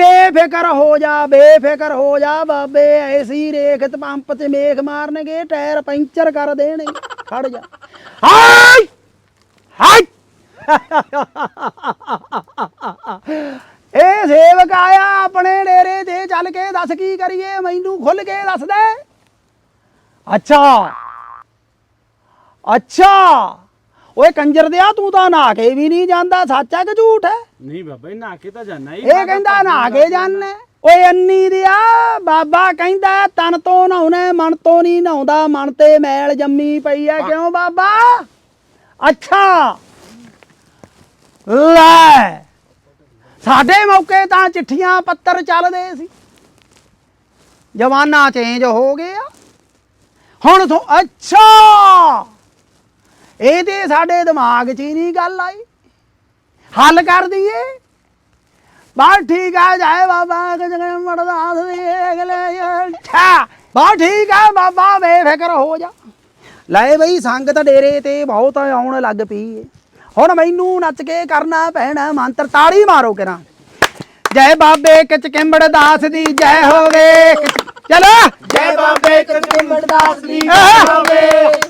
ਬੇਫਿਕਰ ਹੋ ਜਾ, ਬੇਫਿਕਰ ਹੋ ਜਾ ਬਾਬੇ, ਐਸੀ ਰੇਖਤ ਪੰਪ ਤੇ ਮੇਖ ਮਾਰਨਗੇ, ਟਾਇਰ ਪੈਂਚਰ ਕਰ ਦੇਣਗੇ। ਖੜ ਜਾ। ਹਾਈ ਹਾਈ ਇਹ ਸੇਵਕ ਆਇਆ ਆਪਣੇ ਡੇਰੇ ਤੇ ਚੱਲ ਕੇ ਦੱਸ ਕੀ ਕਰੀਏ, ਮੈਨੂੰ ਖੁੱਲ ਕੇ ਦੱਸ ਦੇ। ਅੱਛਾ। ਅੱਛਾ। ਓਏ ਕੰਜਰ ਦਿਆ ਤੂੰ ਤਾਂ ਨਹਾ ਕੇ ਵੀ ਨਹੀਂ ਜਾਂਦਾ ਸੱਚ ਹੈ ਕਿ ਝੂਠ ਹੈ? ਨਹੀਂ ਬਾਬਾ ਜੀ ਨਹਾ ਕੇ ਤਾਂ ਜਾਣਾ ਹੀ ਇਹ ਕਹਿੰਦਾ ਨਹਾ ਕੇ ਜਾਣਾ ਓਏ ਅੰਨੀ ਦਿਆ ਬਾਬਾ ਕਹਿੰਦਾ ਤਨ ਤੋਂ ਨਹਾਉਣਾ ਮਨ ਤੋਂ ਨਹੀਂ ਨਹਾਉਂਦਾ ਮਨ ਤੇ ਮੈਲ ਜੰਮੀ ਪਈ ਐ ਕਿਉਂ ਬਾਬਾ? ਅੱਛਾ। ਲੈ ਸਾਡੇ ਮੌਕੇ ਤਾਂ ਚਿੱਠੀਆਂ ਪੱਤਰ ਚੱਲਦੇ ਸੀ। ਜਮਾਨਾ ਚੇਂਜ ਹੋ ਗਿਆ। ਹੁਣ ਤੋਂ ਅੱਛਾ! ਇਹ ਤੇ ਸਾਡੇ ਦਿਮਾਗ 'ਚ ਹੀ ਨਹੀਂ ਗੱਲ ਆਈ। ਹੱਲ ਕਰ ਦਈਏ। ਬਸ ਠੀਕ ਆ ਜਾਏ ਬਾਬਾ ਕਿਜਣੇ ਮੜਦਾ ਦੇ ਅਗਲੇ ਠਾ ਬਸ ਠੀਕ ਆ ਬਾਬਾ ਬੇਫਿਕਰ ਹੋ ਜਾ। ਲੈ ਬਈ ਸੰਗਤ ਡੇਰੇ ਤੇ ਬਹੁਤ ਆਉਣ ਲੱਗ ਪਈ ਹੁਣ ਮੈਨੂੰ ਨੱਚ ਕੇ ਕਰਨਾ ਪੈਣਾ ਮੰਤਰ ਤਾੜੀ ਮਾਰੋ ਕਿਰਾਂ। ਜੈ ਬਾਬੇ ਕਿਚ ਕਿੰਬੜ ਦਾਸ ਦੀ ਜੈ ਹੋਵੇ। ਚਲੋ। ਜੈ ਬਾਬੇ ਕਚਕਿੰਬੜ ਦਾਸ ਦੀ ਜੈ! ਹੋਵੇ।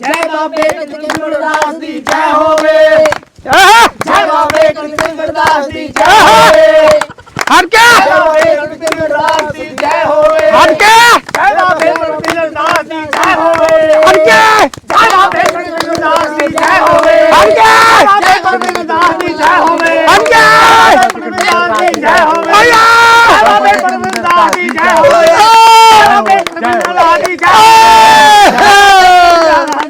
ਜੈ ਬਾਬੇ ਕਚਕਿੰਬੜ ਦਾਸ ਦੀ ਜੈ ਹੋਵੇ! ਜੈ ਬਾਬੇ ਕਚਕਿੰਬੜ ਦਾਸ ਦੀ ਜੈ! ਹੋਵੇ। ਹਟ ਕੇ! ਜੈ ਬਾਬੇ ਕਚਕਿੰਬੜ ਦਾਸ ਦੀ ਜੈ ਹੋਵੇ। ਹਟ ਕੇ! ਜੈ ਬਾਬੇ ਕਚਕਿੰਬੜ ਦਾਸ ਦੀ ਜੈ ਹੋਵੇ। ਹਟ ਕੇ! ਜੈ ਬਾਬੇ ਕਚਕਿੰਬੜ ਦਾਸ ਦੀ ਜੈ ਹੋਵੇ। ਹਟ ਕੇ! ਜੈ ਕਚਕਿੰਬੜ ਦਾਸ ਦੀ ਜੈ ਹੋਵੇ। ਹਟ ਕੇ! ਕਚਕਿੰਬੜ ਦਾਸ ਦੀ ਜੈ ਹੋਵੇ। ਜੈ ਬਾਬੇ ਕਚਕਿੰਬੜ ਦਾਸ ਦੀ ਜੈ ਹੋਵੇ। ਜੈ ਬਾਬੇ ਕਚਕਿੰਬੜ ਦਾਸ ਦੀ ਜੈ ਹੋਵੇ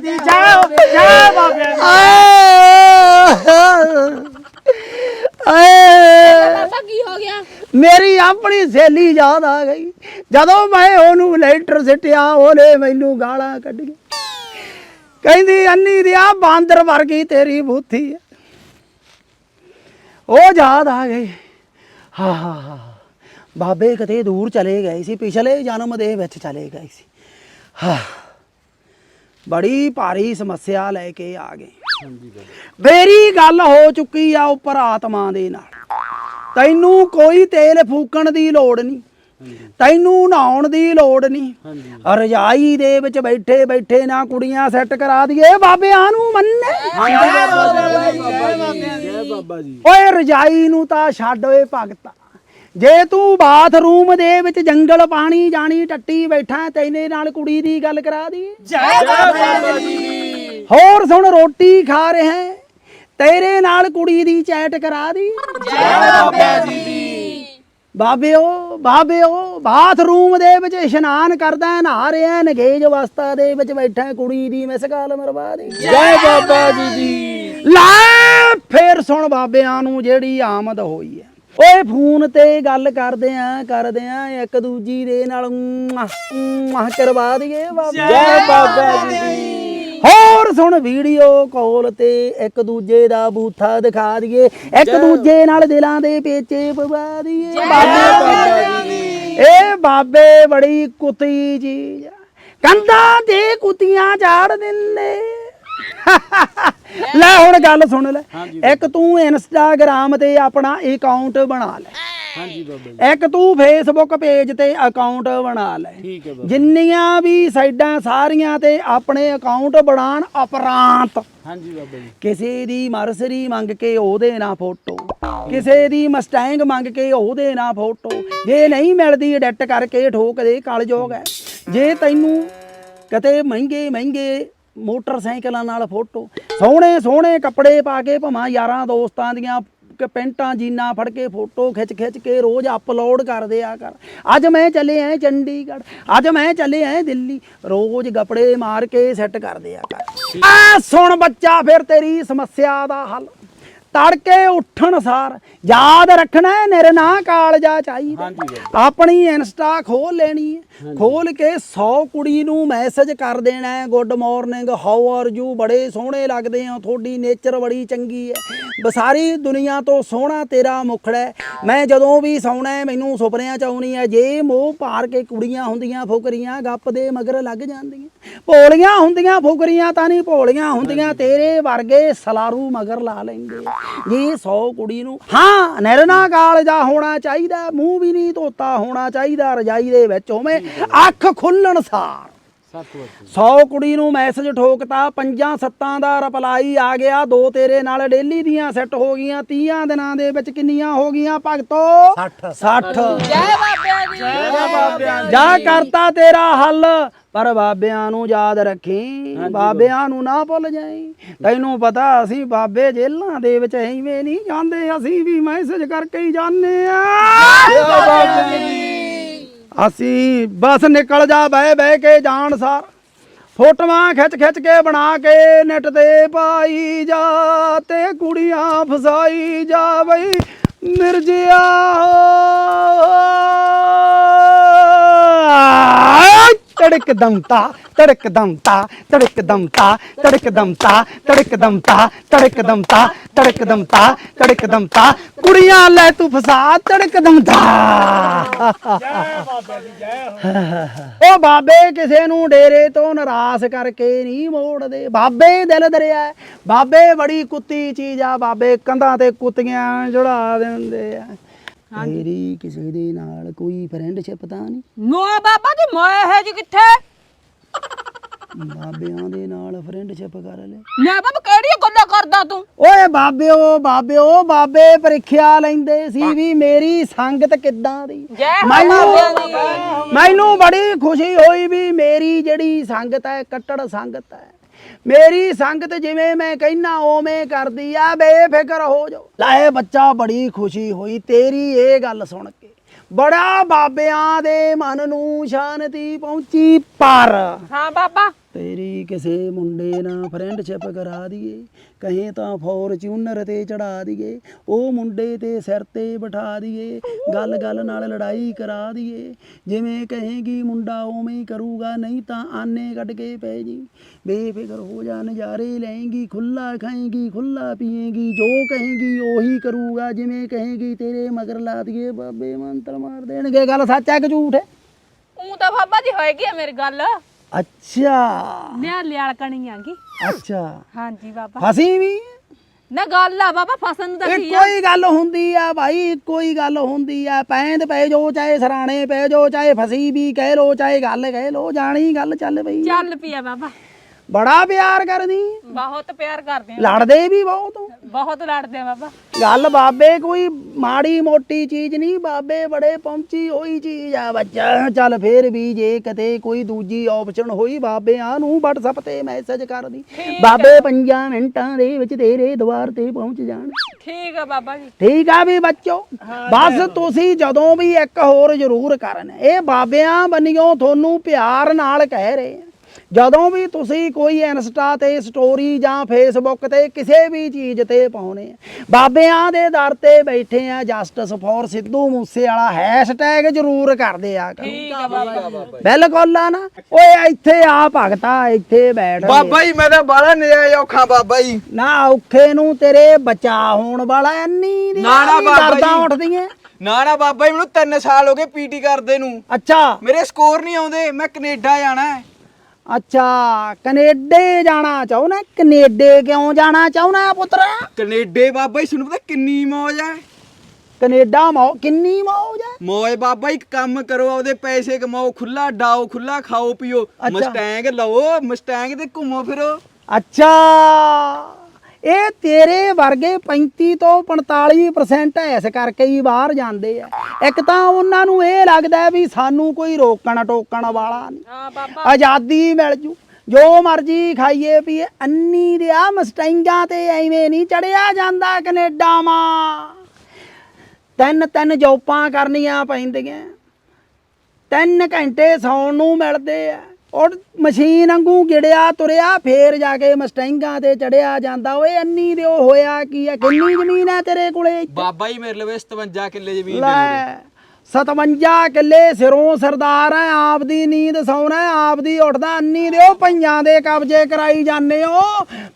ਦੀ ਜੈ ਹੋਵੇ ਜੈ ਬਾਬੇ ਪਾਪਾ ਕੀ ਹੋ ਗਿਆ ਮੇਰੀ ਆਪਣੀ ਸਹੇਲੀ ਯਾਦ ਆ ਗਈ। ਜਦੋਂ ਮੈਂ ਉਹਨੂੰ ਲੈਟਰ ਸਿੱਟਿਆ ਉਹਨੇ ਮੈਨੂੰ ਗਾਲਾਂ ਕੱਢੀਆਂ। ਕਹਿੰਦੀ ਅੰਨੀ ਦਿਆ ਬਾਂਦਰ ਵਰਗੀ ਤੇਰੀ ਬੁੱਥੀ ਹੈ ਉਹ ਯਾਦ ਆ ਗਈ। ਹਾਂ ਹਾਂ ਹਾਂ ਬਾਬੇ ਕਿਤੇ ਦੂਰ ਚਲੇ ਗਏ ਸੀ ਪਿਛਲੇ ਜਨਮ ਦੇ ਵਿੱਚ ਚਲੇ ਗਏ ਸੀ। ਹਾਂ ਬੜੀ ਭਾਰੀ ਸਮੱਸਿਆ ਲੈ ਕੇ ਆ ਗਏ। ਮੇਰੀ ਗੱਲ ਹੋ ਚੁੱਕੀ ਆ ਉੱਪਰ ਆਤਮਾ ਦੇ ਨਾਲ। ਤੈਨੂੰ ਕੋਈ ਤੇਲ ਫੂਕਣ ਦੀ ਲੋੜ ਨਹੀਂ। ਤੈਨੂੰ ਨਹਾਉਣ ਦੀ ਲੋੜ ਨਹੀਂ। ਰਜਾਈ ਦੇ ਵਿੱਚ ਬੈਠੇ ਬੈਠੇ ਨਾ ਕੁੜੀਆਂ ਸੈੱਟ ਕਰਾ ਦਈਏ ਬਾਬਿਆਂ ਨੂੰ ਮੰਨੇ। ਓਏ ਰਜਾਈ ਨੂੰ ਤਾਂ ਛੱਡ ਓਏ ਭਗਤਾ। ਜੇ ਤੂੰ ਬਾਥਰੂਮ ਦੇ ਵਿੱਚ ਜੰਗਲ ਪਾਣੀ ਜਾਣੀ ਟੱਟੀ ਬੈਠਾ ਤੈਨੇ ਨਾਲ ਕੁੜੀ ਦੀ ਗੱਲ ਕਰਾ ਦਈਏ ਜੈ ਬਾਬਾ ਜੀ। ਹੋਰ ਸੁਣ ਰੋਟੀ ਖਾ ਰਿਹਾ ਹੈ, ਤੇਰੇ ਨਾਲ ਕੁੜੀ ਦੀ ਚੈਟ ਕਰਾ ਦੀ। ਜੈ ਬਾਬਾ ਜੀ ਬਾਬਿਓ ਬਾਬਿਓ ਬਾਥਰੂਮ ਦੇ ਵਿੱਚ ਇਸ਼ਨਾਨ ਕਰਦਾ ਨਹਾ ਰਿਹਾ ਨਗੇਜ ਅਵਸਥਾ ਦੇ ਵਿੱਚ ਬੈਠਾ ਕੁੜੀ ਦੀ ਮਿਸ ਕਾਲ ਮਰਵਾ ਦੇ। ਜੈ ਬਾਬਾ ਜੀ ਦੀ। ਲੈ ਫੇਰ ਸੁਣ ਬਾਬਿਆਂ ਨੂੰ ਜਿਹੜੀ ਆਮਦ ਹੋਈ ਹੈ। ਓਏ ਫੋਨ ਤੇ ਗੱਲ ਕਰਦੇ ਆ ਕਰਦੇ ਆ ਇੱਕ ਦੂਜੀ ਦੇ ਨਾਲ ਮੁਆਹ ਕਰਵਾ ਦਈਏ ਬਾਬਾ ਜੈ ਬਾਬਾ ਜੀ ਦੀ। ਹੋਰ ਸੁਣ ਵੀਡੀਓ ਕਾਲ ਤੇ ਇੱਕ ਦੂਜੇ ਦਾ ਬੂਥਾ ਦਿਖਾ ਦਈਏ। ਇੱਕ ਦੂਜੇ ਨਾਲ ਦਿਲਾਂ ਦੇ ਪੇਚੇ ਪਵਾ ਦਈਏ। ਜੀ ਇਹ ਬਾਬੇ ਬੜੀ ਕੁੱਤੀ ਚੀਜ਼ ਆ ਕੰਧਾਂ ਤੇ ਕੁੱਤੀਆਂ ਝਾੜ ਦਿੰਦੇ। ਲੈ ਹੁਣ ਗੱਲ ਸੁਣ ਲੈ। ਇੱਕ ਤੂੰ ਇੰਸਟਾਗ੍ਰਾਮ ਤੇ ਆਪਣਾ ਅਕਾਊਂਟ ਬਣਾ ਲੈ। ਹਾਂਜੀ ਬਾਬਾ ਜੀ। ਇੱਕ ਤੂੰ ਫੇਸਬੁੱਕ ਪੇਜ ਤੇ ਅਕਾਊਂਟ ਬਣਾ ਲੈ। ਠੀਕ ਹੈ ਬਾਬਾ ਜਿੰਨੀਆਂ ਵੀ ਸਾਈਡਾਂ ਸਾਰੀਆਂ ਤੇ ਆਪਣੇ ਅਕਾਊਂਟ ਬਣਾਣ ਅਪਰਾਂਤ ਹਾਂਜੀ ਬਾਬਾ ਜੀ। ਕਿਸੇ ਦੀ ਮਰਸਰੀ ਮੰਗ ਕੇ ਉਹਦੇ ਨਾਲ ਫੋਟੋ ਕਿਸੇ ਦੀ ਮਸਟੈਂਗ ਮੰਗ ਕੇ ਉਹਦੇ ਨਾਲ ਫੋਟੋ ਜੇ ਨਹੀਂ ਮਿਲਦੀ ਐਡਿਟ ਕਰਕੇ ਠੋਕ ਦੇ ਕਲਯੋਗ ਹੈ। ਜੇ ਤੈਨੂੰ ਕਿਤੇ ਮਹਿੰਗੇ ਮਹਿੰਗੇ ਮੋਟਰਸਾਈਕਲਾਂ ਨਾਲ ਫੋਟੋ ਸੋਹਣੇ ਸੋਹਣੇ ਕੱਪੜੇ ਪਾ ਕੇ ਭਮਾ ਯਾਰਾਂ ਦੋਸਤਾਂ ਦੀਆਂ ਪੈਂਟਾਂ ਜੀਨਾਂ ਫੜ ਕੇ ਫੋਟੋ ਖਿੱਚ ਖਿੱਚ ਕੇ ਰੋਜ਼ ਅਪਲੋਡ ਕਰਦੇ ਆ ਕਰ ਅੱਜ ਮੈਂ ਚਲੇ ਆਏ ਚੰਡੀਗੜ੍ਹ, ਅੱਜ ਮੈਂ ਚਲੇ ਆਏ ਦਿੱਲੀ। ਰੋਜ਼ ਗਪੜੇ ਮਾਰ ਕੇ ਸੈੱਟ ਕਰਦੇ ਆ ਕਰ ਆ ਸੁਣ ਬੱਚਾ, ਫਿਰ ਤੇਰੀ ਸਮੱਸਿਆ ਦਾ ਹੱਲ। ਤੜਕੇ ਉੱਠਣ ਸਾਰ। ਯਾਦ ਰੱਖਣਾ ਹੈ, ਨਿਰਨਾ ਕਾਲਜਾ ਚਾਹੀਦਾ। ਆਪਣੀ ਇੰਸਟਾ ਖੋਲ ਲੈਣੀ ਹੈ। ਖੋਲ ਕੇ 100 ਕੁੜੀ ਨੂੰ ਮੈਸੇਜ ਕਰ ਦੇਣਾ ਹੈ good morning how are you ਬੜੇ ਸੋਹਣੇ ਲੱਗਦੇ ਹੋ ਤੁਹਾਡੀ ਨੇਚਰ ਬੜੀ ਚੰਗੀ ਹੈ। ਬਸਾਰੀ ਦੁਨੀਆ ਤੋਂ ਸੋਹਣਾ ਤੇਰਾ ਮੁਖੜਾ ਮੈਂ ਜਦੋਂ ਵੀ ਸੌਣਾ ਮੈਨੂੰ ਸੁਪਨਿਆਂ ਚ ਆਉਣੀ ਹੈ। ਜੇ ਮੋਹ ਪਾਰ ਕੇ ਕੁੜੀਆਂ ਹੁੰਦੀਆਂ ਫੁਕਰੀਆਂ ਗੱਪ ਦੇ ਮਗਰ ਲੱਗ ਜਾਂਦੀਆਂ। ਭੋਲੀਆਂ ਹੁੰਦੀਆਂ ਫੁਕਰੀਆਂ ਤਾਂ ਨਹੀਂ ਭੋਲੀਆਂ ਹੁੰਦੀਆਂ ਤੇਰੇ ਵਰਗੇ ਸਲਾਰੂ ਮਗਰ ਲਾ ਲੈਂਦੇ। ਜੇ 100 ਕੁੜੀ ਨੂੰ ਹਾਂ ਨਿਰਨਾ ਕਾਲਜਾ ਹੋਣਾ ਚਾਹੀਦਾ ਮੂੰਹ ਵੀ ਨਹੀਂ ਧੋਤਾ ਹੋਣਾ ਚਾਹੀਦਾ ਰਜਾਈ ਦੇ ਵਿੱਚ ਉਵੇਂ ਅੱਖ ਖੁੱਲਣ ਸਾਰ। 100 ਕੁੜੀ ਨੂੰ ਮੈਸੇਜ ਠੋਕਤਾ ਪੰਜਾਂ ਸੱਤਾਂ ਦਾ ਰਿਪਲਾਈ ਆ ਗਿਆ ਦੋ ਤੇਰੇ ਨਾਲ ਡੇਲੀ ਦੀਆਂ ਸੈੱਟ ਹੋ ਗਈਆਂ 30 ਦਿਨਾਂ ਦੇ ਵਿੱਚ ਕਿੰਨੀਆਂ ਹੋ ਗਈਆਂ ਭਗਤੋ? 60 60 ਜੈ ਬਾਬਿਆਂ ਦੀ। ਜਾ ਕਰਤਾ ਤੇਰਾ ਹੱਲ ਪਰ ਬਾਬਿਆਂ ਨੂੰ ਯਾਦ ਰੱਖੀ ਬਾਬਿਆਂ ਨੂੰ ਨਾ ਭੁੱਲ ਜਾਈ। ਤੈਨੂੰ ਪਤਾ ਅਸੀਂ ਬਾਬੇ ਜੇਲਾਂ ਦੇ ਵਿੱਚ ਐਵੇਂ ਨਹੀਂ ਜਾਂਦੇ ਅਸੀਂ ਵੀ ਮੈਸੇਜ ਕਰਕੇ ਹੀ ਜਾਂਦੇ ਆ ਅਸੀਂ ਬਸ ਨਿਕਲ ਜਾ ਬਹਿ ਬਹਿ ਕੇ ਜਾਣ ਸਾਰ। ਫੋਟੋਆਂ ਖਿੱਚ ਖਿੱਚ ਕੇ ਬਣਾ ਕੇ ਨੈਟ ਤੇ ਪਾਈ ਜਾ ਤੇ ਕੁੜੀਆਂ ਫਸਾਈ ਜਾ ਬਈ। ਮਿਰਜਿਆ ਤੜਕ ਦਮਤਾ ਤੜਕ ਦਮਤਾ ਤੜਕ ਦਮਤਾ ਤੜਕ ਦਮਤਾ ਤੜਕ ਦਮਤਾ ਤੜਕ ਦਮਤਾ ਤੜਕ ਦਮਤਾ ਤੜਕ ਦਮਤਾ ਕੁੜੀਆਂ ਲੈ ਤੂੰ ਫਸਾ ਤੜਕ ਦਮਤਾ ਉਹ ਬਾਬੇ, ਕਿਸੇ ਨੂੰ ਡੇਰੇ ਤੋਂ ਨਾਰਾਜ਼ ਕਰਕੇ ਨਹੀਂ ਮੋੜਦੇ। ਬਾਬੇ ਦਿਲ ਦਰਿਆ ਬਾਬੇ ਬੜੀ ਕੁੱਤੀ ਚੀਜ਼ ਆ, ਬਾਬੇ ਕੰਧਾਂ ਤੇ ਕੁੱਤੀਆਂ ਜੜਾ ਦਿੰਦੇ ਆ। ਮੇਰੀ ਕਿਸੇ ਦੇ ਨਾਲ ਕੋਈ ਫਰੈਂਡਸ਼ਿਪ ਤਾਂ ਨਹੀਂ। ਨੋ ਬਾਬਾ ਜੀ ਮੋਏ ਹੈ ਜੀ ਕਿੱਥੇ? ਬਾਬਿਆਂ ਦੇ ਨਾਲ ਫਰੈਂਡਸ਼ਿਪ ਕਰ ਲੈ। ਲੈ ਬਾਬਾ ਕਿਹੜੀਆਂ ਗੱਲਾਂ ਕਰਦਾ ਤੂੰ? ਓਏ ਬਾਬਿਓ ਬਾਬਿਓ ਬਾਬੇ ਪ੍ਰੀਖਿਆ ਲੈਂਦੇ ਸੀ ਵੀ ਮੇਰੀ ਸੰਗਤ ਕਿੱਦਾਂ ਦੀ। ਜੈ ਹੋ ਮੈਨੂੰ ਬਾਬਿਆਂ ਦੀ। ਮੈਨੂੰ ਬੜੀ ਖੁਸ਼ੀ ਹੋਈ ਵੀ ਮੇਰੀ ਜਿਹੜੀ ਸੰਗਤ ਹੈ ਕੱਟੜ ਸੰਗਤ ਹੈ। ਮੇਰੀ ਸੰਗਤ ਜਿਵੇਂ ਮੈਂ ਕਹਿਣਾ ਓਵੇਂ ਕਰਦੀ ਆ, ਬੇਫਿਕਰ ਹੋ ਜਾਓ। ਲਾਏ ਬੱਚਾ, ਬੜੀ ਖੁਸ਼ੀ ਹੋਈ ਤੇਰੀ ਇਹ ਗੱਲ ਸੁਣ ਕੇ। ਬੜਾ ਬਾਬਿਆਂ ਦੇ ਮਨ ਨੂੰ ਸ਼ਾਂਤੀ ਪਹੁੰਚੀ ਪਰ। ਹਾਂ, ਬਾਬਾ। ਤੇਰੀ ਕਿਸੇ ਮੁੰਡੇ ਨਾਲ ਫਰੈਂਡਸ਼ਿਪ ਕਰਾ ਦਈਏ ਕਹੇ ਤਾਂ ਫੋਰਚੂਨਰ ਤੇ ਚੜਾ ਦਈਏ ਉਹ ਮੁੰਡੇ ਤੇ ਸਿਰ ਤੇ ਬਿਠਾ ਦਈਏ ਗੱਲ ਗੱਲ ਨਾਲ ਲੜਾਈ ਕਰਾ ਦਈਏ ਜਿਵੇਂ ਕਹੇਗੀ ਮੁੰਡਾ ਉਵੇਂ ਹੀ ਕਰੂਗਾ, ਨਹੀਂ ਤਾਂ ਆਨੇ ਕੱਢ ਕੇ ਪੈ ਜੀ। ਬੇਫਿਕਰ ਹੋ ਜਾ ਨਜ਼ਾਰੇ, ਲਏਂਗੀ ਖੁੱਲਾ ਖਾਏਗੀ ਖੁੱਲਾ ਪੀਏਗੀ, ਜੋ ਕਹੇਗੀ ਉਹੀ ਕਰੂਗਾ, ਜਿਵੇਂ ਕਹੇਗੀ ਤੇਰੇ ਮਗਰ ਲਾ ਦਈਏ ਬਾਬੇ ਮੰਤਰ ਮਾਰ ਦੇਣਗੇ। ਗੱਲ ਸੱਚ ਹੈ ਕਿ ਝੂਠ ਹੈ? ਉਹ ਤਾਂ ਬਾਬਾ ਜੀ ਹੋਏਗੀ ਆ ਮੇਰੀ ਗੱਲ। ਅੱਛਾ। ਮੈਂ ਲਿਆਲ ਕਣੀ ਆਂਗੀ ਅੱਛਾ। ਹਾਂਜੀ ਬਾਬਾ। ਫਸੀ ਵੀ? ਨਾ ਗੱਲ ਆ ਬਾਬਾ ਫਸਣ ਨੂੰ ਤਾਂ ਕੀ ਆ। ਹੀ ਗੱਲ ਹੁੰਦੀ ਆ ਭਾਈ ਹੀ ਗੱਲ ਹੁੰਦੀ ਆ। ਪੈਂਦ ਪੈ ਜੋ ਚਾਹੇ ਸਰਾਣੇ ਪੈ ਜੋ ਚਾਹੇ ਫਸੀ ਵੀ ਕਹਿ ਲੋ ਚਾਹੇ ਗੱਲ ਕਹਿ ਲੋ ਜਾਣੀ ਗੱਲ ਚੱਲ ਪਈ ਚੱਲ ਪਿਆ ਬਾਬਾ। ਬੜਾ ਪਿਆਰ ਕਰਦੀ ਬਹੁਤ ਪਿਆਰ ਕਰਦੇ ਆ। ਲੜਦੇ ਵੀ ਬਹੁਤ ਹੋ। ਬਹੁਤ ਲੜਦੇ ਆ ਬਾਬਾ। ਗੱਲ ਬਾਬੇ ਕੋਈ ਮਾੜੀ ਮੋਟੀ ਚੀਜ਼ ਨਹੀਂ ਬਾਬੇ ਬੜੇ ਪਹੁੰਚੀ ਹੋਈ ਚੀਜ਼ ਆ ਬੱਚਾ ਚੱਲ ਫੇਰ ਵੀ ਜੇ ਕਿਤੇ ਕੋਈ ਦੂਜੀ ਆਪਸ਼ਨ ਹੋਈ ਬਾਬਿਆਂ ਨੂੰ WhatsApp ਤੇ ਮੈਸੇਜ ਕਰਦੀ। ਬਾਬੇ 5 ਮਿੰਟਾਂ ਦੇ ਵਿੱਚ ਤੇਰੇ ਦੁਆਰ ਤੇ ਪਹੁੰਚ ਜਾਣ। ਠੀਕ ਆ ਬਾਬਾ ਜੀ। ਠੀਕ ਆ ਵੀ ਬੱਚੋ ਬਸ ਤੁਸੀਂ ਜਦੋਂ ਵੀ ਇੱਕ ਹੋਰ ਜ਼ਰੂਰ ਕਰਨ। ਇਹ ਬਾਬਿਆਂ ਬੰਨਿਓ ਤੁਹਾਨੂੰ ਪਿਆਰ ਨਾਲ ਕਹਿ ਰਹੇ ਆ। ਜਦੋਂ ਵੀ ਤੁਸੀਂ ਕੋਈ ਇੰਸਟਾ ਤੇ ਸਟੋਰੀ ਜਾਂ ਫੇਸਬੁੱਕ ਤੇ ਕਿਸੇ ਵੀ ਚੀਜ਼ ਤੇ ਪਾਉਣੇ ਆ ਬਾਬਿਆਂ ਦੇ ਦਰ ਤੇ ਬੈਠੇ ਆ ਜਸਟਿਸ ਫॉर ਸਿੱਧੂ ਮੂਸੇ ਵਾਲਾ ਹੈਸ਼ਟੈਗ ਜ਼ਰੂਰ ਕਰਦੇ ਆ। ਕਰੋ ਠੀਕ ਆ ਬਾਬਾ ਜੀ। ਬਿਲਕੁਲ ਆ ਨਾ। ਓਏ ਇੱਥੇ ਆ ਭਗਤਾ ਇੱਥੇ ਬੈਠ ਬਾਬਾ ਜੀ ਮੈਂ ਤਾਂ ਬਾਲਾ ਨਜਾਇਜ਼ ਔਖਾ ਬਾਬਾ ਜੀ। ਨਾ ਔਖੇ ਨੂੰ ਤੇਰੇ ਬਚਾ ਹੋਣ ਵਾਲਾ ਇੰਨੀ ਦੀ ਨਾ, ਨਾ ਬਾਬਾ। ਉੱਠਦੀਆਂ ਨਾ ਨਾ ਬਾਬਾ ਜੀ ਮੈਨੂੰ 3 ਸਾਲ ਹੋ ਗਏ ਪੀਟੀ ਕਰਦੇ ਨੂੰ। ਅੱਛਾ। ਮੇਰੇ ਸਕੋਰ ਨਹੀਂ ਆਉਂਦੇ ਮੈਂ ਕੈਨੇਡਾ ਜਾਣਾ ਹੈ ਅੱਛਾ ਕੈਨੇਡੇ ਜਾਣਾ ਚਾਹੁੰਦਾ ਕੈਨੇਡੇ ਕਿਉਂ ਜਾਣਾ ਚਾਹੁੰਦਾ ਪੁੱਤਰ? ਕੈਨੇਡੇ ਬਾਬਾ ਜੀ ਤੁਹਾਨੂੰ ਪਤਾ ਕਿੰਨੀ ਮੌਜ ਹੈ? ਕੈਨੇਡਾ ਮੌ ਕਿੰਨੀ ਮੌਜ ਹੈ? ਮੌਜ ਬਾਬਾ ਇੱਕ ਕੰਮ ਕਰੋ ਆਪਦੇ ਪੈਸੇ ਕਮਾਓ ਖੁੱਲਾ ਡਾਓ ਖੁੱਲਾ ਖਾਓ ਪੀਓ। ਮਸਟੈਂਗ ਲਓ ਮਸਟੈਂਗ ਤੇ ਘੁੰਮੋ ਫਿਰੋ। ਅੱਛਾ। ਇਹ ਤੇਰੇ ਵਰਗੇ 35 ਤੋਂ 45% ਇਸ ਕਰਕੇ ਹੀ ਬਾਹਰ ਜਾਂਦੇ ਆ। ਇੱਕ ਤਾਂ ਉਹਨਾਂ ਨੂੰ ਇਹ ਲੱਗਦਾ ਵੀ ਸਾਨੂੰ ਕੋਈ ਰੋਕਣ ਟੋਕਣ ਵਾਲਾ ਨਹੀਂ। ਹਾਂ ਬਾਬਾ। ਆਜ਼ਾਦੀ ਮਿਲ ਜੂ। ਜੋ ਮਰਜ਼ੀ ਖਾਈਏ ਪੀਏ ਅੰਨੀ ਦੇ ਆ ਮਸਟੈਂਗਾਂ ਤੇ ਐਵੇਂ ਨਹੀਂ ਚੜਿਆ ਜਾਂਦਾ ਕੈਨੇਡਾ ਮਾ ਤਿੰਨ ਤਿੰਨ ਜੋਪਾਂ ਕਰਨੀਆਂ ਪੈਂਦੀਆਂ। ਤਿੰਨ ਘੰਟੇ ਸੌਣ ਨੂੰ ਮਿਲਦੇ ਆ। ਉਹ ਮਸ਼ੀਨ ਵਾਂਗੂ ਗਿੜਿਆ ਤੁਰਿਆ ਫੇਰ ਜਾ ਕੇ ਮਸਟੈਂਗਾਂ ਤੇ ਚੜਿਆ ਜਾਂਦਾ। ਓਏ ਅੰਨੀ ਦੇ ਉਹ ਹੋਇਆ ਕੀ ਆ ਕਿੰਨੀ ਜ਼ਮੀਨ ਆ ਤੇਰੇ ਕੋਲੇ? ਬਾਬਾ ਜੀ ਮੇਰੇ ਲਵੇ 57 ਕਿੱਲੇ ਜ਼ਮੀਨ ਦੇ ਲੈ 57 ਕਿੱਲੇ ਸਿਰੋਂ ਸਰਦਾਰ ਐ ਆਪਦੀ ਨੀਂਦ ਸੌਣਾ ਆਪਦੀ ਉੱਠਦਾ ਅੰਨੀ ਦਿਓ। ਪਈਆਂ ਦੇ ਕਬਜ਼ੇ ਕਰਾਈ ਜਾਂਦੇ ਹੋ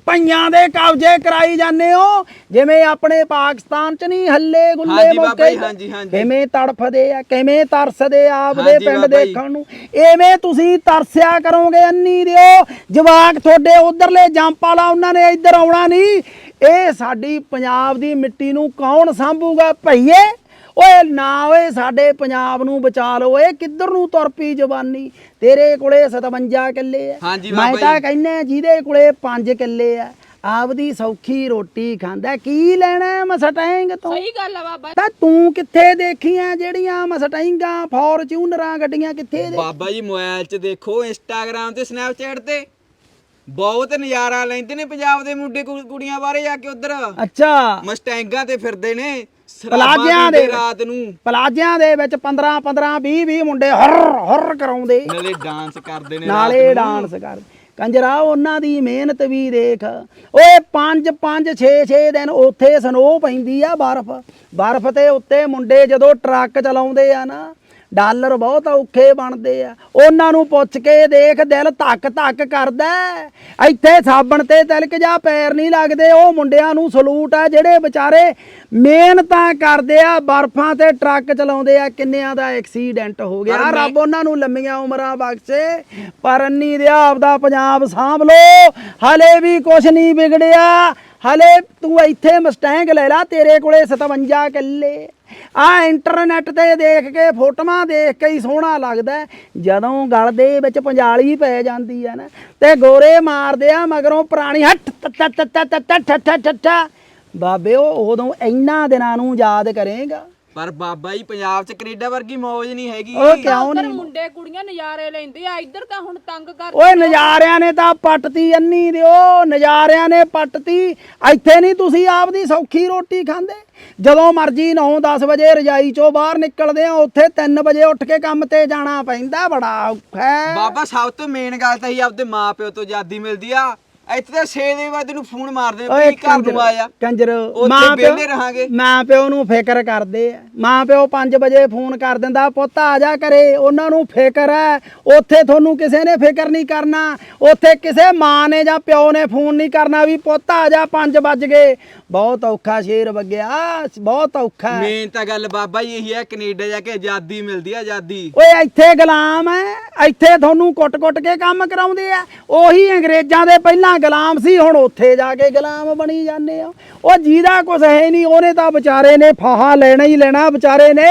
ਪਈਆਂ ਦੇ ਕਬਜ਼ੇ ਕਰਾਈ ਜਾਂਦੇ ਹੋ। ਜਿਵੇਂ ਆਪਣੇ ਪਾਕਿਸਤਾਨ ਚ ਨਹੀਂ ਹੱਲੇ ਗੁੱਲੇ ਹਾਂਜੀ ਬਾਬਾ ਮੁੱਕੇ ਜੀ, ਹਾਂਜੀ, ਹਾਂਜੀ। ਕਿਵੇਂ ਤੜਫਦੇ ਆ ਕਿਵੇਂ ਤਰਸਦੇ ਆ ਆਪਦੇ ਹਾਂਜੀ ਪਿੰਡ ਬਾਬਾ ਜੀ। ਦੇਖਣ ਨੂੰ। ਐਵੇਂ ਤੁਸੀਂ ਤਰਸਿਆ ਕਰੋਗੇ ਅੰਨੀ ਦਿਓ। ਜਵਾਕ ਤੁਹਾਡੇ ਉਧਰਲੇ ਜੰਪ ਵਾਲਾ ਉਹਨਾਂ ਨੇ ਇੱਧਰ ਆਉਣਾ ਨਹੀਂ। ਇਹ ਸਾਡੀ ਪੰਜਾਬ ਦੀ ਮਿੱਟੀ ਨੂੰ ਕੌਣ ਸੰਭੂਗਾ ਭਈਏ? ਓਏ ਨਾ ਓਏ ਸਾਡੇ ਪੰਜਾਬ ਨੂੰ ਬਚਾ ਲਓ ਏ ਕਿੱਧਰ ਨੂੰ ਤੁਰ ਪਈ ਜਵਾਨੀ? ਤੇਰੇ ਕੋਲੇ 57 ਕਿੱਲੇ ਆ ਮੈਂ ਤਾਂ। ਕਹਿੰਦਾ ਜਿਹਦੇ ਕੋਲੇ 5 ਕਿੱਲੇ ਆ ਆਪਦੀ ਸੌਖੀ ਰੋਟੀ ਖਾਂਦਾ ਕੀ ਲੈਣਾ ਮਸਟੈਂਗ ਤੋਂ? ਸਹੀ ਗੱਲ ਆ ਬਾਬਾ ਤਾਂ ਤੂੰ ਕਿੱਥੇ ਦੇਖੀਆਂ ਜਿਹੜੀਆਂ ਮਸਟੈਂਗਾਂ ਫੋਰਚੂਨਰਾਂ ਗੱਡੀਆਂ ਕਿੱਥੇ ਦੇ ਬਾਬਾ ਜੀ ਮੋਬਾਈਲ 'ਚ ਦੇਖੋ ਇੰਸਟਾਗ੍ਰam ਤੇ ਸਨੈਪਚੈਟ ਤੇ। ਬਹੁਤ ਨਜ਼ਾਰਾ ਲੈਂਦੇ ਨੇ ਪੰਜਾਬ ਦੇ ਮੁੰਡੇ ਕੁੜੀਆਂ ਬਾਰੇ ਜਾ ਕੇ ਉਧਰ। ਅੱਛਾ। ਮਸਟੈਂਗਾਂ ਤੇ ਫਿਰਦੇ ਨੇ। ਪਲਾਜਿਆਂ ਦੇ ਰਾਤ ਨੂੰ। ਪਲਾਜਿਆਂ ਦੇ ਵਿੱਚ 15 15 20 20 ਮੁੰਡੇ ਹਰ ਹਰ ਕਰਾਉਂਦੇ। ਨਾਲੇ ਡਾਂਸ ਕਰਦੇ ਨੇ ਨਾਲੇ। ਡਾਂਸ ਕਰ ਕੰਜਰਾ ਉਹਨਾਂ ਦੀ ਮਿਹਨਤ ਵੀ ਦੇਖ। ਓਏ 5 5 6 6 ਦਿਨ ਉੱਥੇ ਸਨੋ ਪੈਂਦੀ ਆ ਬਰਫ਼। ਬਰਫ਼ ਤੇ ਉੱਤੇ ਮੁੰਡੇ ਜਦੋਂ ਟਰੱਕ ਚਲਾਉਂਦੇ ਆ ਨਾ ਡਾਲਰ ਬਹੁਤ ਔਖੇ ਬਣਦੇ ਆ। ਉਹਨਾਂ ਨੂੰ ਪੁੱਛ ਕੇ ਦੇਖ ਦਿਲ ਧੱਕ ਧੱਕ ਕਰਦਾ। ਇੱਥੇ ਸਾਬਣ ਤੇ ਤਿਲਕ ਜਾ ਪੈਰ ਨਹੀਂ ਲੱਗਦੇ ਉਹ ਮੁੰਡਿਆਂ ਨੂੰ ਸਲੂਟ ਆ ਜਿਹੜੇ ਵਿਚਾਰੇ ਮਿਹਨਤਾਂ ਕਰਦੇ ਆ ਬਰਫਾਂ ਤੇ ਟਰੱਕ ਚਲਾਉਂਦੇ ਆ। ਕਿੰਨਿਆਂ ਦਾ ਐਕਸੀਡੈਂਟ ਹੋ ਗਿਆ। ਰੱਬ ਉਹਨਾਂ ਨੂੰ ਲੰਮੀਆਂ ਉਮਰਾਂ ਬਖਸ਼ੇ ਪਰ ਅੰਨੀ ਦਿਆ ਆਪਦਾ ਪੰਜਾਬ ਸਾਂਭ ਲੋ ਹਲੇ ਵੀ ਕੁਛ ਨਹੀਂ ਵਿਗੜਿਆ। ਹਲੇ ਤੂੰ ਇੱਥੇ ਮਸਟੈਂਗ ਲੈ ਲਾ, ਤੇਰੇ ਕੋਲੇ 57 ਕਿੱਲੇ। ਆ ਇੰਟਰਨੈਟ ਤੇ ਦੇਖ ਕੇ, ਫੋਟੋਆਂ ਦੇਖ ਕੇ ਹੀ ਸੋਹਣਾ ਲੱਗਦਾ ਜਦੋਂ ਗਲ ਦੇ ਵਿੱਚ ਪੰਜਾਲੀ ਪੈ ਜਾਂਦੀ ਹੈ ਨਾ, ਤੇ ਗੋਰੇ ਮਾਰਦੇ ਆ ਮਗਰੋਂ ਪੁਰਾਣੀ ਹੱਟ ਟੱਟਾ ਟੱਟਾ ਟੱਟਾ ਠੱਠਾ ਠੱਠਾ ਬਾਬੇ ਉਹ ਉਦੋਂ ਇੰਨਾ ਦਿਨਾਂ ਨੂੰ ਯਾਦ ਕਰੇਗਾ। ਪਰ ਬਾਬਾ ਜੀ ਪੰਜਾਬ 'ਚ ਕੈਨੇਡਾ ਵਰਗੀ ਮੌਜ ਨਹੀਂ ਹੈਗੀ। ਉਹ ਕਿਉਂ ਨਹੀਂ? ਮੁੰਡੇ ਕੁੜੀਆਂ ਨਜ਼ਾਰੇ ਲੈਂਦੇ ਆ ਇੱਧਰ ਤਾਂ ਹੁਣ ਤੰਗ ਕਰ ਓਏ ਨਜ਼ਾਰਿਆਂ ਨੇ ਤਾਂ ਪੱਟਤੀ ਅੰਨੀ ਦਿਓ ਨਜ਼ਾਰਿਆਂ ਨੇ ਪੱਟਤੀ। ਇੱਥੇ ਨਹੀਂ ਤੁਸੀਂ ਆਪਦੀ ਸੌਖੀ ਰੋਟੀ ਖਾਂਦੇ। ਜਦੋਂ ਮਰਜ਼ੀ 9-10 ਵਜੇ ਰਜਾਈ ਚੋਂ ਬਾਹਰ ਨਿਕਲਦੇ ਆ ਉੱਥੇ 3 ਵਜੇ ਉੱਠ ਕੇ ਕੰਮ ਤੇ ਜਾਣਾ ਪੈਂਦਾ ਬੜਾ ਔਖਾ। ਬਾਬਾ ਸਭ ਤੋਂ ਮੇਨ ਗੱਲ ਤਾਂ ਹੀ ਆਪਦੇ ਮਾਪਿਓ ਤੋਂ ਆਜ਼ਾਦੀ ਮਿਲਦੀ ਆ। ਇੱਥੇ ਤਾਂ 6 ਦੇ ਵਜੇ ਨੂੰ ਫੋਨ ਮਾਰਦੇ ਨੇ ਵੀ ਘਰ ਨੂੰ ਆਇਆ। ਕੰਜਰ ਮਾਂ ਪਿਓ ਰਹਾਂਗੇ। ਮਾਂ ਪਿਓ ਨੂੰ ਫਿਕਰ ਕਰਦੇ ਆ। ਮਾਂ ਪਿਓ 5 ਵਜੇ ਫੋਨ ਕਰ ਦਿੰਦਾ ਪੁੱਤ ਆ ਜਾ ਕਰੇ ਉਹਨਾਂ ਨੂੰ ਫਿਕਰ ਹੈ। ਉੱਥੇ ਤੁਹਾਨੂੰ ਕਿਸੇ ਨੇ ਫਿਕਰ ਨਹੀਂ ਕਰਨਾ। ਉੱਥੇ ਕਿਸੇ ਮਾਂ ਨੇ ਜਾਂ ਪਿਓ ਨੇ ਫੋਨ ਨਹੀਂ ਕਰਨਾ ਵੀ ਪੁੱਤ ਆ ਜਾ 5 ਵੱਜ ਗਏ। ਬਹੁਤ ਔਖਾ ਸ਼ੇਰ ਵਗਿਆ। ਬਹੁਤ ਔਖਾ ਹੈ। ਮੇਨ ਤਾਂ ਗੱਲ ਬਾਬਾ ਜੀ ਇਹੀ ਹੈ ਕੈਨੇਡਾ ਜਾ ਕੇ ਆਜ਼ਾਦੀ ਮਿਲਦੀ ਆ ਆਜ਼ਾਦੀ। ਓਏ ਇੱਥੇ ਗੁਲਾਮ ਐ ਇੱਥੇ ਤੁਹਾਨੂੰ ਕੁੱਟ-ਕੁੱਟ ਕੇ ਕੰਮ ਕਰਾਉਂਦੇ ਆ। ਉਹੀ ਅੰਗਰੇਜ਼ਾਂ ਦੇ ਪਹਿਲਾਂ ਗੁਲਾਮ ਸੀ ਹੁਣ ਉੱਥੇ ਜਾ ਕੇ ਗੁਲਾਮ ਬਣੀ ਜਾਂਦੇ ਆ। ਉਹ ਜਿਹਦਾ ਕੁਝ ਹੈ ਨਹੀਂ ਉਹਨੇ ਤਾਂ ਵਿਚਾਰੇ ਨੇ ਫਾਹਾ ਲੈਣਾ ਹੀ ਲੈਣਾ ਵਿਚਾਰੇ ਨੇ।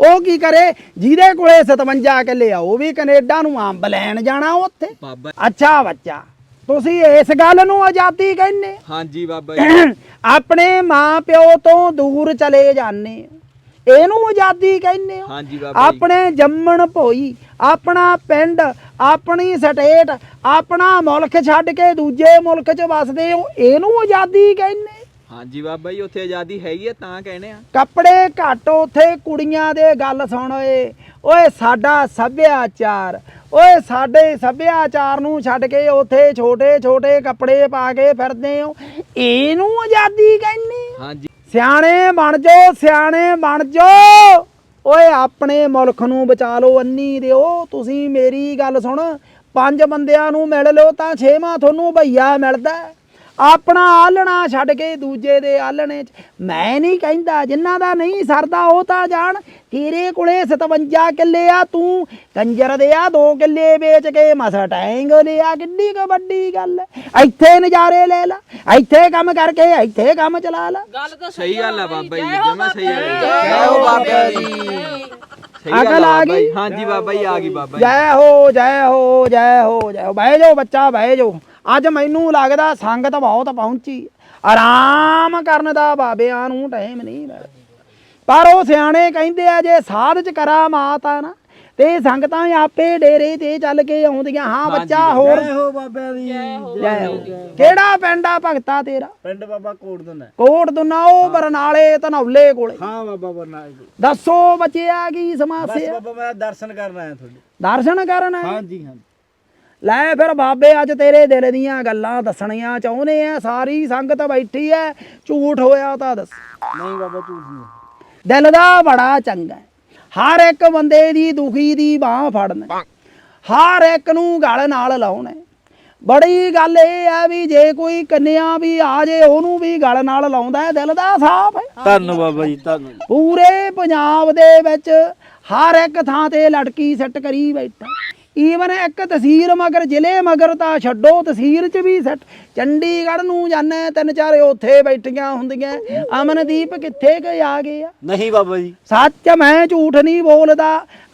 ਉਹ ਕੀ ਕਰੇ? ਜਿਹਦੇ ਕੋਲੇ 57 ਕਿੱਲੇ ਆ ਉਹ ਵੀ ਕੈਨੇਡਾ ਨੂੰ ਅੰਬ ਲੈਣ ਜਾਣਾ ਉੱਥੇ। ਬਾਬਾ ਅੱਛਾ ਬੱਚਾ ਤੁਸੀਂ ਇਸ ਗੱਲ ਨੂੰ ਆਜ਼ਾਦੀ ਕਹਿੰਦੇ ਹਾਂਜੀ ਬਾਬਾ ਜੀ। ਆਪਣੇ ਮਾਂ ਪਿਓ ਤੋਂ ਦੂਰ ਚਲੇ ਜਾਂਦੇ ਇਹਨੂੰ ਆਜ਼ਾਦੀ ਕਹਿੰਦੇ ਹਾਂਜੀ ਬਾਬਾ ਜੀ। ਆਪਣੇ ਜੰਮਣ ਭੋਈ ਆਪਣਾ ਪਿੰਡ ਆਪਣੀ ਸਟੇਟ ਆਪਣਾ ਮੁਲਕ ਛੱਡ ਕੇ ਦੂਜੇ ਮੁਲਕ 'ਚ ਵਸਦੇ ਹੋ ਇਹਨੂੰ ਆਜ਼ਾਦੀ ਕਹਿੰਦੇ। ਹਾਂਜੀ ਬਾਬਾ ਜੀ ਉੱਥੇ ਆਜ਼ਾਦੀ ਹੈਗੀ ਆ ਤਾਂ ਕਹਿੰਦੇ ਆ। ਕੱਪੜੇ ਘੱਟ ਉਥੇ ਕੁੜੀਆਂ ਦੇ ਗੱਲ ਸੁਣ ਓਏ। ਓਏ ਸਾਡਾ ਸੱਭਿਆਚਾਰ ਓਏ ਸਾਡੇ ਸੱਭਿਆਚਾਰ ਨੂੰ ਛੱਡ ਕੇ ਉਥੇ ਛੋਟੇ ਛੋਟੇ ਕੱਪੜੇ ਪਾ ਕੇ ਫਿਰਦੇ ਹੋ ਇਹਨੂੰ ਆਜ਼ਾਦੀ ਕਹਿੰਦੇ ਹਾਂਜੀ। ਸਿਆਣੇ ਬਣ ਜਾਓ ਸਿਆਣੇ ਬਣ ਜਾਓ। ਓਏ ਆਪਣੇ ਮੁਲਕ ਨੂੰ ਬਚਾ ਲਓ, ਅੰਨੀ ਦਿਓ। ਤੁਸੀਂ ਮੇਰੀ ਗੱਲ ਸੁਣ, ਪੰਜ ਬੰਦਿਆਂ ਨੂੰ ਮਿਲ ਲਓ ਤਾਂ ਛੇਵਾਂ ਤੁਹਾਨੂੰ ਭਈਆ ਮਿਲਦਾ। ਆਪਣਾ ਆਲਣਾ ਛੱਡ ਕੇ ਦੂਜੇ ਦੇ ਆਲਣੇ 'ਚ। ਮੈਂ ਨਹੀਂ ਕਹਿੰਦਾ ਜਿਨ੍ਹਾਂ ਦਾ ਨਹੀਂ ਸਰਦਾ ਉਹ ਤਾਂ ਜਾਣ। ਤੇਰੇ ਕੋਲੇ 57 ਕਿੱਲੇ ਆ ਤੂੰ। ਕੰਜਰ ਦੇ ਆ 2 ਕਿੱਲੇ ਵੇਚ ਕੇ ਮਸਾ ਟੈਂਗ ਲਿਆ ਕਿੱਡੀ ਕੁ ਵੱਡੀ ਗੱਲ ਹੈ ਇੱਥੇ ਨਜ਼ਾਰੇ ਲੈ ਲਾ। ਇੱਥੇ ਕੰਮ ਕਰਕੇ ਇੱਥੇ ਕੰਮ ਚਲਾ ਲਾ। ਗੱਲ ਤਾਂ ਸਹੀ ਗੱਲ ਆ ਬਾਬਾ ਜੀ। ਜਮਾ ਸਹੀ ਗੱਲ ਆ। ਜੈ ਹੋ ਬਾਬਾ ਜੀ। ਸਹੀ ਗੱਲ ਅਕਲ ਆ ਬਾਬਾ ਜੀ। ਗਈ? ਹਾਂਜੀ ਬਾਬਾ ਜੀ ਆ ਗਈ ਬਾਬਾ ਜੀ। ਜੈ ਹੋ ਜੈ ਹੋ ਜੈ ਹੋ ਜੈ ਹੋ। ਬਹਿ ਜਾਓ ਬੱਚਾ ਬਹਿ ਜਾਓ। ਅੱਜ ਮੈਨੂੰ ਲੱਗਦਾ ਸੰਗਤ ਬਹੁਤ ਪਹੁੰਚੀ। ਆਰਾਮ ਕਰਨ ਦਾ ਬਾਬਿਆਂ ਨੂੰ ਟਾਈਮ ਨਹੀਂ ਮਿਲਦਾ ਪਰ ਉਹ ਸਿਆਣੇ ਕਹਿੰਦੇ ਆ ਜੇ ਸਾਧ ਚ ਕਰਾਮਾਤ ਆ ਨਾ ਤੇ ਸੰਗਤਾਂ ਆਪੇ ਡੇਰੇ ਤੇ ਚੱਲ ਕੇ ਆਉਂਦੀਆਂ। ਹਾਂ ਬੱਚਾ ਹੋਰ। ਹੋ ਬਾਬਿਆਂ ਦੀ। ਜੈ ਹੋ ਕਿਹੜਾ ਪਿੰਡ ਆ ਭਗਤਾ ਤੇਰਾ? ਪਿੰਡ ਬਾਬਾ ਕੋਟ ਦਿੰਦਾ ਕੋਟ ਦੁਨਾ ਉਹ ਬਰਨਾਲੇ ਧਨੌਲੇ ਕੋਲੇ। ਹਾਂ ਬਾਬਾ ਬਰਨਾਲ ਦੱਸੋ ਬੱਚਿਆ ਕੀ ਬਸ ਸਮੱਸਿਆ ਬਾਬਾ ਮੈਂ ਦਰਸ਼ਨ ਕਰਨ ਆਇਆ ਤੁਹਾਡੇ। ਦਰਸ਼ਨ ਕਰਨ ਆਏ? ਹਾਂਜੀ ਹਾਂ ਲੈ ਫਿਰ ਬਾਬੇ ਅੱਜ ਤੇਰੇ ਦਿਲ ਦੀਆਂ ਗੱਲਾਂ ਦੱਸਣੀਆਂ ਚਾਹੁੰਦੇ ਆ। ਸਾਰੀ ਸੰਗਤ ਬੈਠੀ ਐ ਝੂਠ ਹੋਇਆ ਤਾਂ ਦੱਸ। ਨਹੀਂ ਬਾਬਾ ਝੂਠ ਨਹੀਂ ਦਿਲ ਦਾ ਬੜਾ ਚੰਗਾ। ਹਰ ਇੱਕ ਬੰਦੇ ਦੀ ਦੁਖੀ ਦੀ ਬਾਹ ਫੜਨਾ ਹਰ ਇੱਕ ਨੂੰ ਗਲ ਨਾਲ ਲਾਉਣਾ ਬੜੀ ਗੱਲ ਇਹ ਆ ਵੀ ਜੇ ਕੋਈ ਕੰਨਿਆ ਵੀ ਆ ਜੇ ਉਹਨੂੰ ਵੀ ਗਲ ਨਾਲ ਲਾਉਂਦਾ ਹੈ ਦਿਲ ਦਾ ਸਾਫ਼ ਹੈ ਧੰਨ ਬਾਬਾ ਜੀ ਧੰਨ। ਪੂਰੇ ਪੰਜਾਬ ਦੇ ਵਿੱਚ ਹਰ ਇੱਕ ਥਾਂ ਤੇ ਲੜਕੀ ਸੈੱਟ ਕਰੀ ਬੈਠਾ। ਈਵਨ ਇੱਕ ਤਹਿਸੀਲ ਮਗਰ ਜ਼ਿਲ੍ਹੇ ਮਗਰ ਤਾਂ ਛੱਡੋ ਤਹਿਸੀਲ 'ਚ ਵੀ ਸੈੱਟ। ਚੰਡੀਗੜ੍ਹ ਨੂੰ ਜਾਂਦੇ ਤਿੰਨ ਚਾਰ ਉੱਥੇ ਬੈਠੀਆਂ ਹੁੰਦੀਆਂ। ਅਮਨਦੀਪ ਕਿੱਥੇ ਗਏ ਆ ਗਏ ਆ ਨਹੀਂ ਬਾਬਾ ਜੀ। ਸੱਚ ਮੈਂ ਝੂਠ ਨਹੀਂ ਬੋਲਦਾ।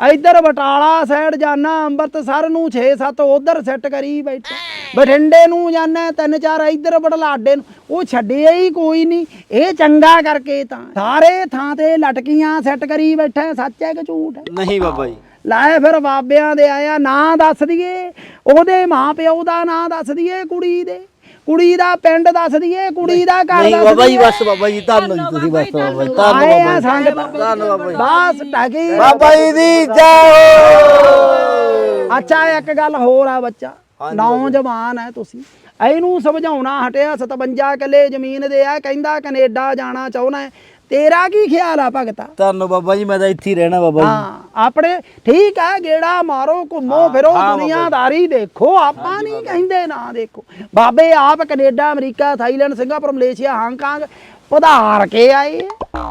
ਇੱਧਰ ਬਟਾਲਾ ਸਾਈਡ ਜਾਣਾ ਅੰਮ੍ਰਿਤਸਰ ਨੂੰ 6-7 ਉਧਰ ਸੈੱਟ ਕਰੀ ਬੈਠਾ। ਬਠਿੰਡੇ ਨੂੰ ਜਾਣਾ ਤਿੰਨ ਚਾਰ ਇੱਧਰ ਬੜਲਾਡੇ ਨੂੰ। ਉਹ ਛੱਡਿਆ ਹੀ ਕੋਈ ਨਹੀਂ। ਇਹ ਚੰਗਾ ਕਰਕੇ ਤਾਂ। ਸਾਰੇ ਥਾਂ ਤੇ ਲਟਕੀਆਂ ਸੈੱਟ ਕਰੀ ਬੈਠਾ। ਸੱਚ ਹੈ ਕਿ ਝੂਠ ਹੈ? ਨਹੀਂ ਬਾਬਾ ਜੀ। ਲਾਏ ਫਿਰ ਬਾਬਿਆਂ ਦੇ ਆਇਆ ਨਾਂ ਦੱਸ ਦਈਏ। ਉਹਦੇ ਮਾਂ ਪਿਓ ਦਾ ਨਾਂ ਦੱਸ ਦਈਏ ਕੁੜੀ ਦੇ। ਕੁੜੀ ਦਾ ਪਿੰਡ ਦੱਸ ਦਈਏ ਕੁੜੀ ਦਾ ਘਰ ਨਹੀਂ ਦੱਸ ਬਾਬਾ ਜੀ ਦਈਏ। ਬਸ ਬਾਬਾ ਜੀ ਧੰਨ ਜੀ ਤੁਸੀਂ ਬਸ ਬਾਬਾ ਜੀ ਧੰਨ ਆਏ ਆ ਬਾਬਾ ਜੀ। ਸੰਗਤ। ਧੰਨ ਬਾਬਾ ਜੀ। ਬਸ ਟਕੀ ਬਾਬਾ ਜੀ ਦੀ ਜੈ ਹੋ। ਅੱਛਾ ਇੱਕ ਗੱਲ ਹੋਰ ਆ ਬੱਚਾ। ਨੌਜਵਾਨ ਹੈ ਤੁਸੀਂ। ਇਹਨੂੰ ਸਮਝਾਉਣਾ ਹਟਿਆ 57 ਕਿੱਲੇ ਜ਼ਮੀਨ ਦੇ ਆ ਕਹਿੰਦਾ ਕੈਨੇਡਾ ਜਾਣਾ ਚਾਹੁੰਦਾ ਹੈ। ਤੇਰਾ ਕੀ ਖਿਆਲ ਆ ਭਗਤਾ? ਧੰਨ ਬਾਬਾ ਜੀ ਮੈਂ ਤਾਂ ਇੱਥੇ ਹੀ ਰਹਿਣਾ ਬਾਬਾ ਜੀ। ਹਾਂ ਆਪਣੇ ਠੀਕ ਹੈ ਗੇੜਾ ਮਾਰੋ ਘੁੰਮੋ ਫਿਰੋ ਦੁਨੀਆਦਾਰੀ ਦੇਖੋ ਆਪਾਂ ਨਹੀਂ ਕਹਿੰਦੇ ਨਾ ਦੇਖੋ। ਬਾਬੇ ਆਪ Canada America Thailand Singapore Malaysia Hong Kong ਪਧਾਰ ਕੇ ਆਏ ਆ।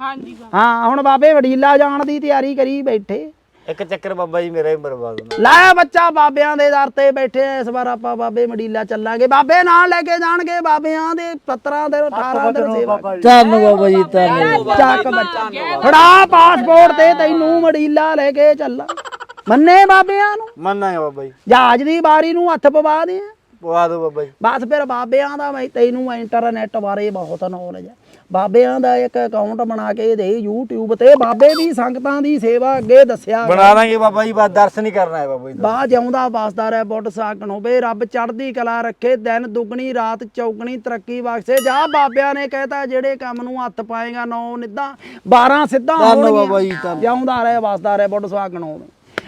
ਹਾਂਜੀ ਬਾਬਾ। ਹਾਂ ਹੁਣ ਬਾਬੇ ਵਡੀਲਾ ਜਾਣ ਦੀ ਤਿਆਰੀ ਕਰੀ ਬੈਠੇ। ਇੱਕ ਚੱਕਰ ਬਾਬਾ ਜੀ ਮੇਰਾ ਹੀ ਬਰਬਾਦ ਹੋਣਾ। ਲੈ ਬੱਚਾ ਬਾਬਿਆਂ ਦੇ ਦਰ ਤੇ ਬੈਠੇ ਆ, ਇਸ ਵਾਰ ਆਪਾਂ ਬਾਬੇ ਮਡੀਲਾ ਚੱਲਾਂਗੇ। ਬਾਬੇ ਨਾਲ ਲੈ ਕੇ ਜਾਣਗੇ ਬਾਬਿਆਂ ਦੇ 17 ਦੇ 18 ਦੇ ਸੇਵਾ। ਧੰਨ ਬਾਬਾ ਜੀ ਧੰਨ ਚੱਕ ਬੱਚਾ। ਫੜਾ ਪਾਸਪੋਰਟ ਤੇ ਤੈਨੂੰ ਮਡੀਲਾ ਲੈ ਕੇ ਚੱਲਾਂ। ਮੰਨੇ ਬਾਬਿਆਂ ਨੂੰ? ਮੰਨਾਂਗੇ ਬਾਬਾ ਜੀ। ਜਹਾਜ਼ ਦੀ ਬਾਰੀ ਨੂੰ ਹੱਥ ਪਵਾ ਦੇ। ਪਵਾ ਦਿਓ ਬਾਬਾ ਜੀ। ਬਸ ਫਿਰ ਬਾਬਿਆਂ ਦਾ ਮੈਂ ਤੈਨੂੰ ਇੰਟਰਨੈਟ ਬਾਰੇ ਬਹੁਤ ਨੌਲੇਜ ਹੈ ਬਾਬਿਆਂ ਦਾ ਇੱਕ ਅਕਾਊਂਟ ਬਣਾ ਕੇ ਦੇ YouTube ਤੇ ਬਾਬੇ ਦੀ ਸੰਗਤਾਂ ਦੀ ਸੇਵਾ ਅੱਗੇ ਦੱਸਿਆ ਬਣਾ ਦਾਂਗੇ ਬਾਬਾ ਜੀ ਬਸ ਦਰਸ਼ਨ ਹੀ ਕਰਨਾ ਹੈ ਬਾਬਾ ਜੀ। ਬਾਹ ਜਿਉਂਦਾ ਵਸਦਾ ਰਹਿ ਬੁੱਢ ਸਾਗਣ ਹੋਵੇ ਰੱਬ ਚੜ੍ਹਦੀ ਕਲਾ ਰੱਖੇ ਦਿਨ ਦੁੱਗਣੀ ਰਾਤ ਚੌਗਣੀ ਤਰੱਕੀ ਬਖਸ਼ੇ ਜਾ ਬਾਬਿਆਂ ਨੇ ਕਹਿਤਾ ਜਿਹੜੇ ਕੰਮ ਨੂੰ ਹੱਥ ਪਾਏਗਾ ਨੌ ਨਿੱਧਾਂ 12 ਸਿੱਧਾਂ ਹੋਣਗੀਆਂ। ਜਿਉਂਦਾ ਰਹਿ ਵਸਦਾ ਰਹਿ ਬੁੱਢ ਸਾਗਣ ਹੋਵੇ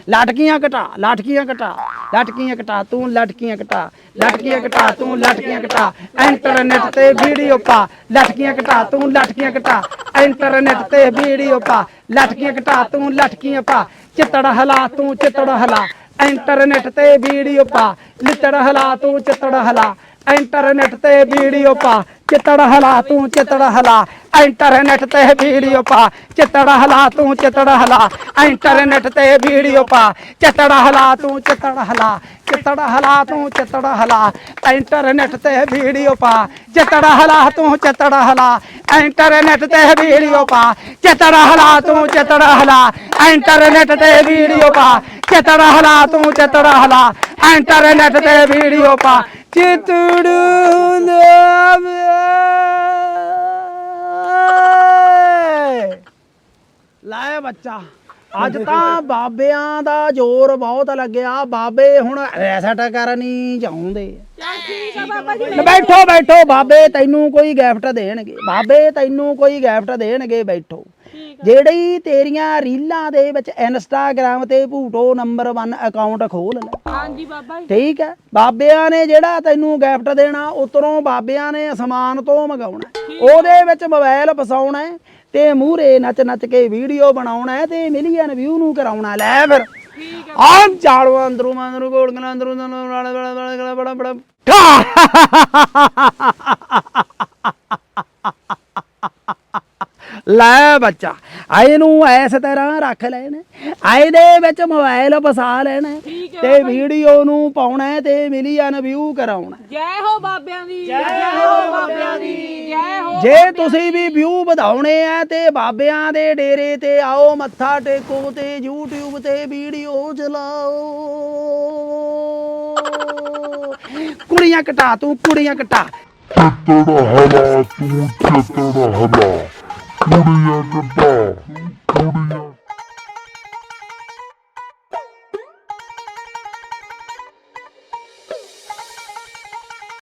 ਲਾਟਕੀਆਂ ਘਟਾ ਲਾਟਕੀਆਂ ਘਟਾ, ਲਟਕੀਆਂ ਘਟਾ, ਤੂੰ ਲਟਕੀਆਂ ਘਟਾ ਲਟਕੀਆਂ ਘਟਾ, ਤੂੰ ਲਟਕੀਆਂ ਘਟਾ, ਇੰਟਰਨੈਟ ਤੇ ਵੀਡੀਓ ਪਾ, ਲਟਕੀਆਂ ਘਟਾ, ਤੂੰ ਲਟਕੀਆਂ ਘਟਾ, ਇੰਟਰਨੈਟ ਤੇ ਵੀਡੀਓ ਪਾ, ਲਟਕੀਆਂ ਘਟਾ, ਤੂੰ ਲਟਕੀਆਂ ਪਾ, ਚਿੱਤੜ ਹਲਾ, ਤੂੰ ਚਿੱਤੜ ਹਲਾ, ਇੰਟਰਨੈਟ ਤੇ ਵੀਡੀਓ ਪਾ, ਲਿੱਤੜ ਹਲਾ, ਤੂੰ ਚਿੱਤੜ ਹਲਾ ਇੰਟਰਨੈਟ ਤੇ ਵੀਡੀਓ ਪਾ, ਚਿੱਤੜ ਹਲਾ ਤੂੰ, ਚਿੱਤੜ ਹਲਾ। ਇੰਟਰਨੈਟ ਤੇ ਵੀਡੀਓ ਪਾ, ਚਿੱਤੜ ਹਲਾ ਤੂੰ, ਚਿੱਤੜ ਹਲਾ। ਇੰਟਰਨੈਟ ਤੇ ਵੀਡੀਓ ਪਾ, ਚਿੱਤੜ ਹਲਾ ਤੂੰ, ਚਿੱਤੜ ਹਲਾ। ਚਿੱਤੜ ਹਲਾ ਤੂੰ, ਚਿੱਤੜ ਹਲਾ। ਇੰਟਰਨੈਟ ਤੇ ਵੀਡੀਓ ਪਾ, ਚਿੱਤੜ ਹਲਾ ਤੂੰ, ਚਿੱਤੜ ਹਲਾ। ਇੰਟਰਨੈਟ ਤੇ ਵੀਡੀਓ ਪਾ, ਚਿੱਤੜ ਹਲਾ ਤੂੰ, ਚਿੱਤੜ ਹਲਾ। ਇੰਟਰਨੈਟ ਤੇ ਵੀਡੀਓ ਪਾ, ਚਿੱਤੜ ਹਲਾ ਤੂੰ, ਚਿੱਤੜ ਹਲਾ। ਇੰਟਰਨੈਟ ਤੇ ਵੀਡੀਓ ਪਾ ਚਿੱਤੜ ਹਲਾ ਲੈ ਬੱਚਾ, ਅੱਜ ਤਾਂ ਬਾਬਿਆਂ ਦਾ ਜ਼ੋਰ ਬਹੁਤ ਲੱਗਿਆ। ਬਾਬੇ ਹੁਣ ਰੈਸਟ ਕਰਨੀ ਚਾਹੁੰਦੇ। ਬੈਠੋ ਬੈਠੋ, ਬਾਬੇ ਤੈਨੂੰ ਕੋਈ ਗਿਫਟ ਦੇਣਗੇ। ਬਾਬੇ ਤੈਨੂੰ ਕੋਈ ਗਿਫਟ ਦੇਣਗੇ, ਬੈਠੋ। ਜਿਹੜੀ ਤੇਰੀਆਂ ਰੀਲਾਂ ਦੇ ਵਿੱਚ ਇੰਸਟਾਗ੍ਰam ਤੇ ਭੂਟੋ ਨੰਬਰ 1 ਅਕਾਊਂਟ ਖੋਲ ਲੈ। ਹਾਂਜੀ ਬਾਬਾ ਜੀ। ਠੀਕ ਹੈ ਬਾਬਿਆਂ ਨੇ ਜਿਹੜਾ ਤੈਨੂੰ ਗਿਫਟ ਦੇਣਾ ਉਤਰੋਂ ਬਾਬਿਆਂ ਨੇ ਅਸਮਾਨ ਤੋਂ ਮੰਗਾਉਣਾ। ਉਹਦੇ ਵਿੱਚ ਮੋਬਾਈਲ ਫਸਾਉਣਾ ਤੇ ਮੂਹਰੇ ਨੱਚ ਨੱਚ ਕੇ ਵੀਡੀਓ ਬਣਾਉਣਾ ਤੇ ਮਿਲੀਅਨ ਵਿਊ ਨੂੰ ਕਰਾਉਣਾ ਲੈ ਫਿਰ। ਆ। ਚਾੜੋ ਅੰਦਰੋਂ ਅੰਦਰੋਂ ਗੋਲਗਲਾਂ ਅੰਦਰੋਂ ਅੰਦਰੋਂ ਬੜਾ ਬੜਾ ਬੜਾ ਬੜਾ। ਲੈ ਬੱਚਾ ਆਏ ਨੂੰ ਐਸ ਤਰ੍ਹਾਂ ਰੱਖ ਲੈਣਾ। ਆਏ ਦੇ ਵਿੱਚ ਮੋਬਾਈਲ ਫਸਾ ਲੈਣਾ ਤੇ ਵੀਡੀਓ ਨੂੰ ਪਾਉਣਾ ਤੇ ਮਿਲੀਅਨ ਵਿਊ ਕਰਾਉਣਾ। ਜੈ ਹੋ ਬਾਬਿਆਂ ਦੀ। ਜੈ ਹੋ ਬਾਬਿਆਂ ਦੀ। ਜੈ ਹੋ ਜੇ ਤੁਸੀਂ ਵੀ ਵਿਊ ਵਧਾਉਣੇ ਆ ਤੇ ਬਾਬਿਆਂ ਦੇ ਡੇਰੇ ਤੇ ਆਓ ਮੱਥਾ ਟੇਕੋ ਤੇ YouTube ਤੇ ਵੀਡੀਓ ਚਲਾਓ। ਕੁੜੀਆਂ ਘਟਾ ਤੂੰ ਕੁੜੀਆਂ ਘਟਾ ਚਿੱਤੜ ਹਲਾ ਤੂੰ ਚਿੱਤੜ ਹਲਾ। 그래야 된다. 그래야